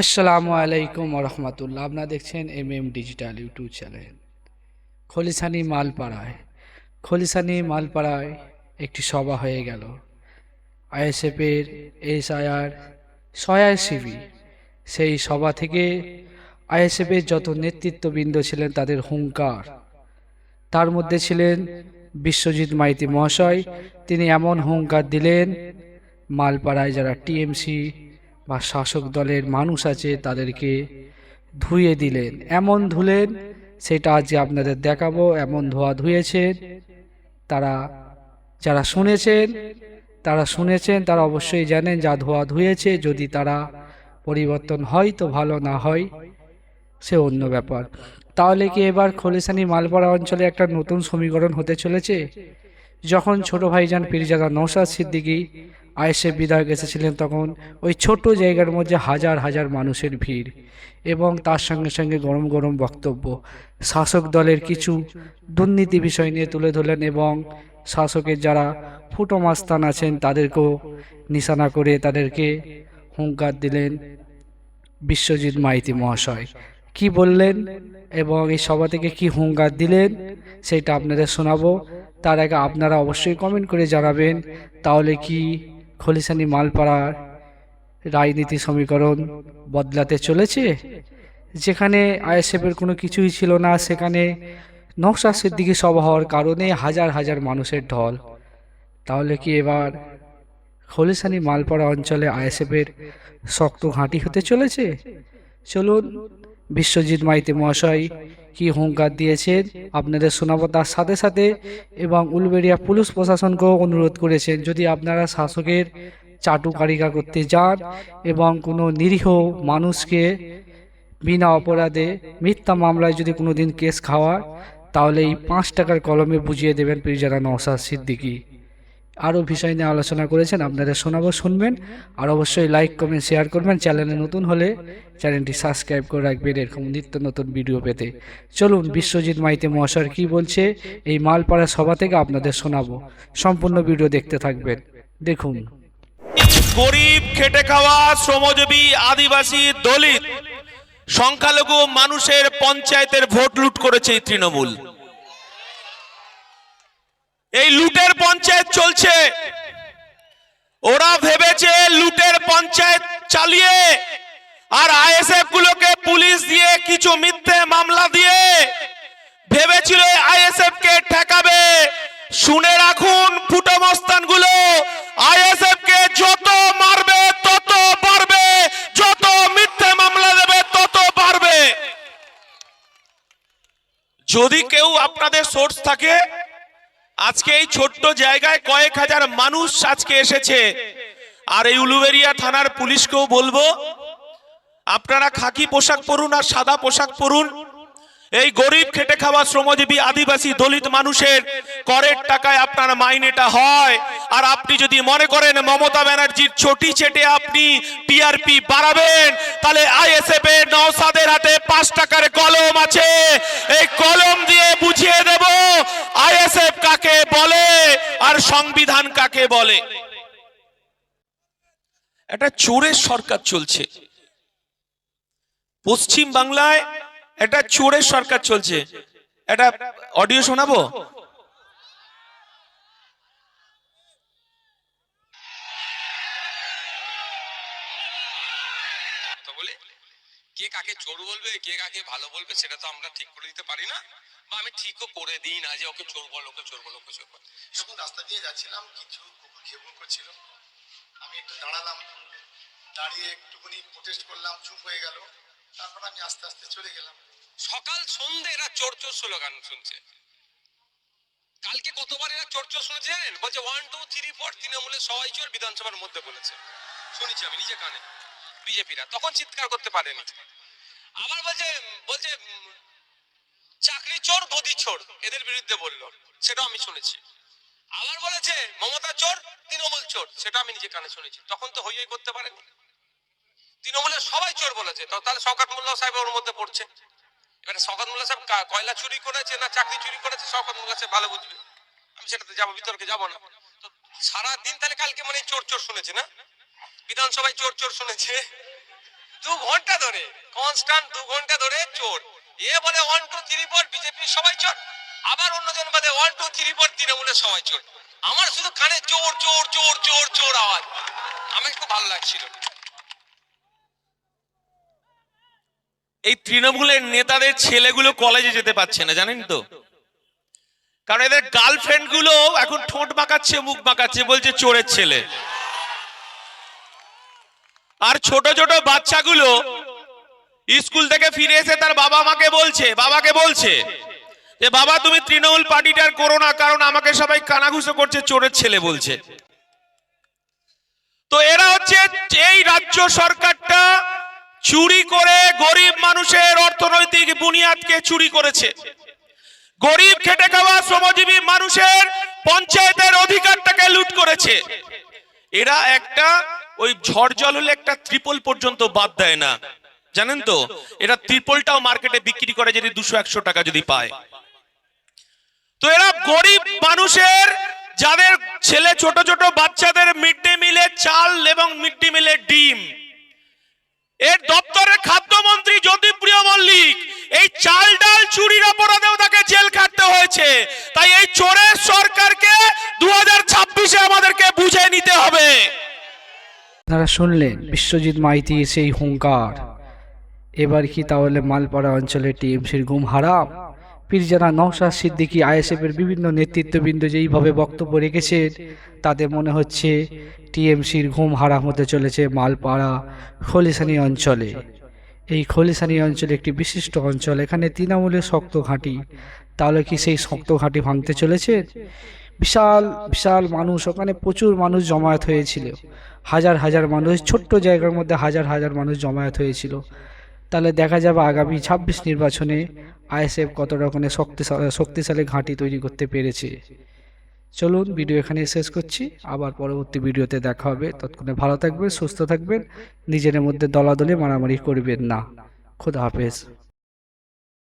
আসসালামু আলাইকুম রহমতুল্লাহ আপনারা দেখছেন M M digital YouTube channel. Khalisani মালপাড়ায় Khalisani মালপাড়ায় একটি সভা হয়ে গেল। আইএসএফের এসআইআর সয়ার শিবি সেই সভা থেকে আইএসএফের যত নেতৃত্ববৃন্দ ছিলেন, তাদের হুঙ্কার। তার মধ্যে ছিলেন বিশ্বজিৎ মাইতি মহাশয়। তিনি এমন হুঙ্কার দিলেন, মালপাড়ায় যারা টিএমসি বা শাসক দলের মানুষ আছে তাদেরকে ধুয়ে দিলেন। এমন ধুলেন, সেটা আজকে আপনাদের দেখাবো। এমন ধোয়া ধুয়েছেন তারা, যারা শুনেছেন, তারা শুনেছেন, তারা অবশ্যই জানেন যা ধোয়া ধুয়েছে। যদি তারা পরিবর্তন হয় তো ভালো, না হয় সে অন্য ব্যাপার। তাহলে কি এবার খলিসানি মালপাড়া অঞ্চলে একটা নতুন সমীকরণ হতে চলেছে? যখন ছোট ভাইজান পীরজাদা নৌসাদ সিদ্দিকী আইএসএফ বিধায়ক এসেছিলেন তখন ওই ছোট জায়গার মধ্যে হাজার হাজার মানুষের ভিড় এবং তার সঙ্গে সঙ্গে গরম গরম বক্তব্য। শাসক দলের কিছু দুর্নীতি বিষয় নিয়ে তুলে ধরলেন এবং শাসকের যারা ফুটো মাস্তান আছেন তাদেরকেও নিশানা করে তাদেরকে হুঙ্কার দিলেন বিশ্বজিৎ মাইতি মহাশয়। কি বললেন এবং এই সভা থেকে কি হুঙ্কার দিলেন সেটা আপনাদের শোনাবো। তার আগে আপনারা অবশ্যই কমেন্ট করে জানাবেন। তাহলে কি খলিসানি মালপাড়ার রাজনীতি সমীকরণ বদলাতে চলেছে, যেখানে আইএসএফের কোনো কিছুই ছিল না, সেখানে নকশা সিদ্দিকি সভা হওয়ার কারণে হাজার হাজার মানুষের ঢল। তাহলে কি এবার খলিসানি মালপাড়া অঞ্চলে আইএসএফের শক্ত ঘাঁটি হতে চলেছে? চলুন, বিশ্বজিৎ মাইতি মহাশয় কি হুঙ্কার দিয়েছেন আপনাদের শোনাবো তার সাথে সাথে এবং উলবেড়িয়া পুলিশ প্রশাসনকেও অনুরোধ করেছেন, যদি আপনারা শাসকের চাটুকারিকা করতে যান এবং কোনো নিরীহ মানুষকে বিনা অপরাধে মিথ্যা মামলায় যদি কোনো দিন কেস খাওয়ায়, তাহলে এই পাঁচ টাকার কলমে বুঝিয়ে দেবেন পীরজাদা নওসাদ সিদ্দিকী। আরও বিষয় নিয়ে আলোচনা করেছেন, আপনাদের শোনাবো, শুনবেন। আর অবশ্যই লাইক কমেন্ট শেয়ার করবেন। চ্যানেলে নতুন হলে চ্যানেলটি সাবস্ক্রাইব করে রাখবেন এরকম নিত্য নতুন ভিডিও পেতে। চলুন, বিশ্বজিৎ মাইতে মহাশয় কি বলছে, এই মালপাড়া সভা থেকে আপনাদের শোনাবো। সম্পূর্ণ ভিডিও দেখতে থাকবেন। দেখুন। গরিব, খেটে খাওয়া, শ্রমজীবী, আদিবাসী, দলিত, সংখ্যালঘু মানুষের পঞ্চায়েতের ভোট লুট করেছে তৃণমূল। এই লুটের পঞ্চায়েত চলছে। ওরা ভেবেছে লুটের পঞ্চায়েত চালিয়ে আর আইএসএফ গুলোকে পুলিশ দিয়ে কিছু মিথ্যে মামলা দিয়ে ভেবেছিল আইএসএফ কে ঠেকাবে। শুনে রাখুন ফুটো মস্তানগুলো, আইএসএফ কে যত মারবে, তত পারবে যত মিথ্যে মামলা দেবে, তত পারবে যদি কেউ আপনাদের সোর্স থাকে আজকে এই ছোট্ট জায়গায় কয়েক হাজার মানুষ আজকে এসেছে। আর এই উলুবেরিয়া থানার পুলিশকেও বলব, আপনারা খাকি পোশাক পরুন আর সাদা পোশাক পরুন। এই গরিব খেটে খাওয়া শ্রমজীবী আদিবাসী দলিত মানুষের করের টাকায় আপনার মাইনেটা হয়। আর আপনি যদি মনে করেন মমতা ব্যানার্জির ছটি চেটে আপনি টিআরপি বাড়াবেন, তাহলে আইএসএফ এর নওসাদের হাতে পাঁচ টাকার কলম আছে। এই কলম দিয়ে বুঝিয়ে দেব, আইএসএফ কাকে বলে আর সংবিধান কাকে বলে। একটা চোরের সরকার চলছে। পশ্চিম বাংলায় একটা চোরের সরকার চলছে। একটা অডিও শোনাবো? বলে কে কাকে চোর বলবে কে কাকে ভালো বলবে সেটা তো আমরা ঠিক করে দিতে পারি না। বা আমি ঠিকও করে দিই না যে ওকে চোর বল ওকে চোর বল ওকে চোর বল। যখন রাস্তা দিয়ে যাচ্ছিলাম কিছু কুকুর ঘেবুর করছিল। আমি একটু দাঁড়ালাম দাঁড়িয়ে একটুখানি প্রোটেস্ট করলাম চুপ হয়ে গেল। তারপর আমি আস্তে আস্তে চলে গেলাম। সকাল সন্ধে এরা চোর চোর স্লোগান শুনছে। কালকে কতবার এরা চোর চোর শুনেছে জানেন? বলছে ওয়ান টু থ্রি ফোর তৃণমূলের সবাই চোর, বিধানসভার মধ্যে বলেছে। শুনেছি আমি নিজে কানে। বিজেপিরা। তখন চিৎকার করতে পারেনি। আবার বলছে বলছে, চাকরি চোর, গদি চোর, এদের বিরুদ্ধে বলল। সেটাও আমি শুনেছি। আবার বলেছে, মমতা চোর, তৃণমূল চোর সেটা আমি নিজে কানে শুনেছি। তখন তো হই হই করতে পারেনি। তৃণমূলের সবাই চোর বলেছে। তাহলে শওকত মোল্লা সাহেব ওর মধ্যে পড়ছে। এবারে শওকত মোল্লা সাহেব কয়লা চুরি করেছে না চাকরি চুরি করেছে, শওকত মোল্লা সাহেব ভালো বুঝবে। আমি সেটাতে যাব, বিতর্কে যাব না। তো সারা দিন তাহলে কালকে মানে চোর চোর শুনেছে না? বিধানসভায় চোর চোর শুনেছে। দু ঘণ্টা ধরে কনস্ট্যান্ট দু ঘণ্টা ধরে চোর। এ বলে one two three four BJP সবাই চোর। আবার অন্যজন বলে ওয়ান টু থ্রি ফোর তৃণমূলের সবাই চোর। আমার শুধু কানে চোর চোর চোর চোর চোর আওয়াজ। আমি খুব ভালো লাগছিল। এই তৃণমূলের নেতাদের ছেলেগুলো কলেজে যেতে পারছে না, জানেন তো? কারণ এদের গার্লফ্রেন্ডগুলো এখন ঠোঁট মাখাচ্ছে মুখ মাখাচ্ছে বলছে চোরের ছেলে। আর ছোট ছোট বাচ্চাগুলো স্কুল থেকে ফিরে এসে তার বাবা মাকে বলছে, বাবাকে বলছে যে, বাবা, তুমি তৃণমূল পার্টিটার করো না, কারণ আমাকে সবাই কানাঘুষো করছে, চোরের ছেলে বলছে। তো এরা হচ্ছে এই রাজ্য সরকারটা চুরি করে গরিব মানুষের অর্থনৈতিক বুনিয়াদকে চুরি করেছে। গরিব খেটে খাওয়া শ্রমজীবী মানুষের পঞ্চায়েতের অধিকারটাকে লুট করেছে। এরা একটা ওই ঝড় জল হলে একটা ত্রিপল পর্যন্ত বাদ দেয় না। জানেন তো? এরা ত্রিপলটাও মার্কেটে বিক্রি করে যদি দুশো, একশো টাকা যদি পায়। তো এরা গরিব মানুষের, যাদের ছেলে, ছোট ছোট বাচ্চাদের মিড ডে মিলে চাল এবং মিড ডে মিলে ডিম। এর দপ্তরের খাদ্যমন্ত্রী জ্যোতিপ্রিয় মল্লিক, এই চাল ডাল চুরির অপরাধেও তাকে জেল খাটতে হয়েছে। তাই এই চোরের সরকারকে দু ছাব্বিশে আমাদেরকে বুঝে নিতে হবে। আপনারা শুনলেন বিশ্বজিৎ মাইতি সেই হুঙ্কার। এবার কি তাহলে মালপাড়া অঞ্চলে টিএমসির ঘুম হারাম? পীরজানা নওশাদ সিদ্দিকী আইএসএফের বিভিন্ন নেতৃত্ববৃন্দ যেইভাবে বক্তব্য রেখেছেন, তাতে মনে হচ্ছে টিএমসির ঘুম হারাম হতে চলেছে মালপাড়া খলিসানি অঞ্চলে। এই খলিসানি অঞ্চল একটি বিশিষ্ট অঞ্চল, এখানে তৃণমূলের শক্ত ঘাঁটি। তাহলে কি সেই শক্ত ঘাঁটি ভাঙতে চলেছে? বিশাল বিশাল মানুষ, ওখানে প্রচুর মানুষ জমায়েত হয়েছিল। হাজার হাজার মানুষ, ছোট্ট জায়গার মধ্যে হাজার হাজার মানুষ জমায়েত হয়েছিল। তাহলে দেখা যাবে আগামী ছাব্বিশ নির্বাচনে আইএসএফ কত রকমের শক্তিশালী শক্তিশালী ঘাঁটি তৈরি করতে পেরেছে। চলুন ভিডিও এখানে শেষ করছি। আবার পরবর্তী ভিডিওতে দেখা হবে। তৎক্ষণে ভালো থাকবেন, সুস্থ থাকবেন, নিজের মধ্যে দলাদলে মারামারি করবেন না। খোদা হাফেজ।